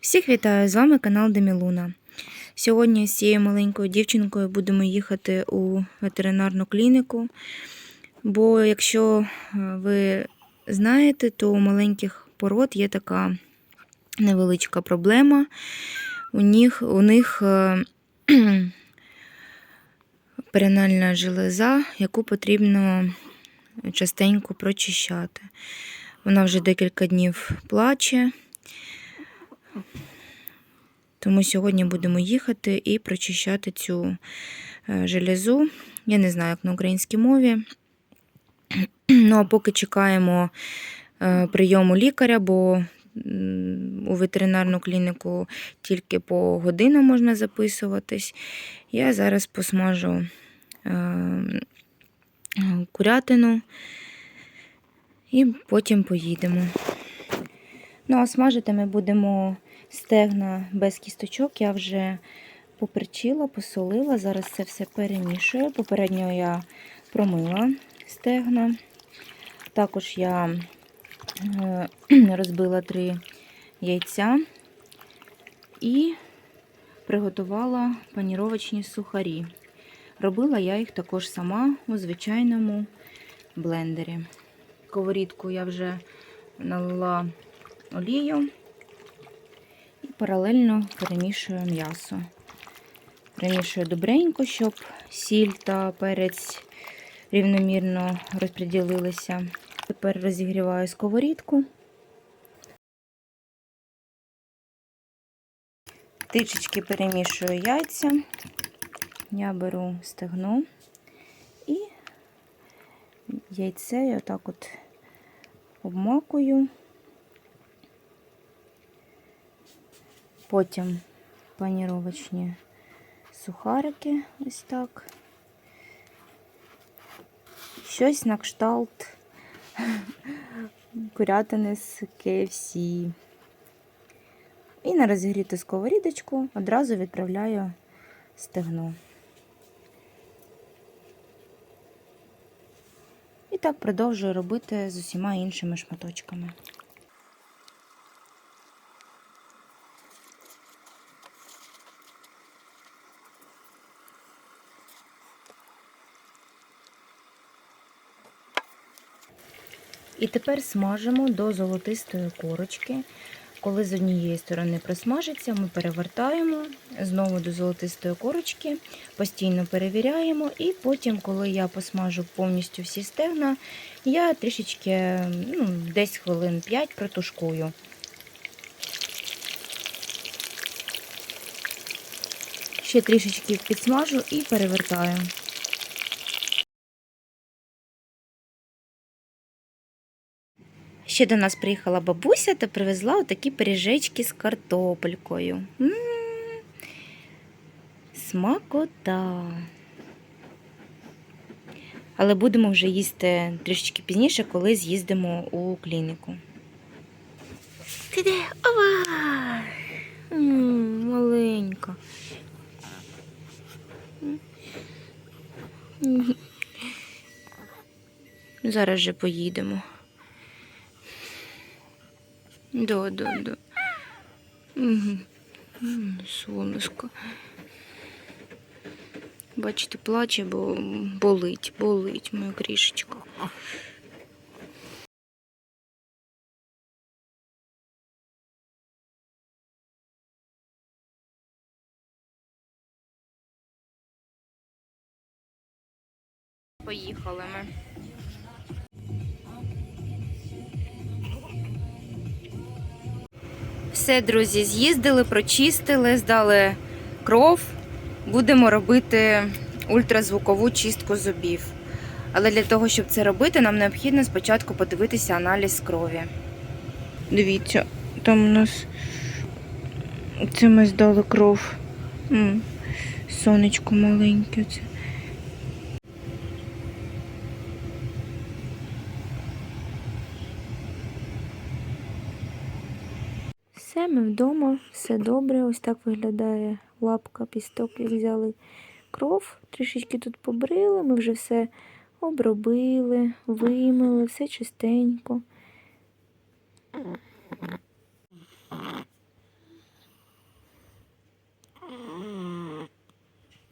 Всіх вітаю! З вами канал Демілуна. Сьогодні з цією маленькою дівчинкою будемо їхати у ветеринарну клініку. Бо, якщо е, ви знаєте, то у маленьких пород є така невеличка проблема. У них, у них е, перинальна железа, яку потрібно частенько прочищати. Вона вже декілька днів плаче. Тому сьогодні будемо їхати і прочищати цю е, железу. Я не знаю, як на українській мові. Ну, а поки чекаємо е, прийому лікаря, бо у ветеринарну клініку тільки по годинам можна записуватись. Я зараз посмажу е, курятину і потім поїдемо. Ну, а смажити ми будемо стегна без кісточок. Я вже поперчила, посолила. Зараз це все перемішую. Попередньо я промила стегна. Також я е, розбила три яйця і приготувала паніровочні сухарі. Робила я їх також сама у звичайному блендері. Сковорідку я вже налила олію паралельно перемішую м'ясо. Перемішую добренько, щоб сіль та перець рівномірно розподілилися. Тепер розігріваю сковорідку. Трішечки перемішую яйця. Я беру стегно і яйце я отак от обмакую. Потім паніровочні сухарики, ось так. Щось на кшталт курятини з KFC. І на розігріту сковорідочку одразу відправляю стегно. І так продовжую робити з усіма іншими шматочками. І тепер смажимо до золотистої корочки. Коли з однієї сторони просмажиться, ми перевертаємо знову до золотистої корочки, постійно перевіряємо, і потім, коли я посмажу повністю всі стегна, я трішечки ну, десь хвилин 5 протушкую. Ще трішечки підсмажу і перевертаю. Ще до нас приїхала бабуся та привезла отакі пиріжечки з картопелькою. М -м -м. Смакота. Але будемо вже їсти трішечки пізніше, коли з'їздимо у клініку. Ти де? Ова! Маленька. Зараз же поїдемо. Да, да, да. Угу. Сонечко. Бачите, плаче, бо болить, болить моя крішечка. Поїхали ми. Все, друзі, з'їздили, прочистили, здали кров. Будемо робити ультразвукову чистку зубів. Але для того, щоб це робити, нам необхідно спочатку подивитися аналіз крові. Дивіться, там у нас це ми здали кров. Сонечко маленьке. Це. Все, ми вдома, все добре. Ось так виглядає лапка, пісток, як взяли кров. Трішечки тут побрили, ми вже все обробили, вимили, все чистенько.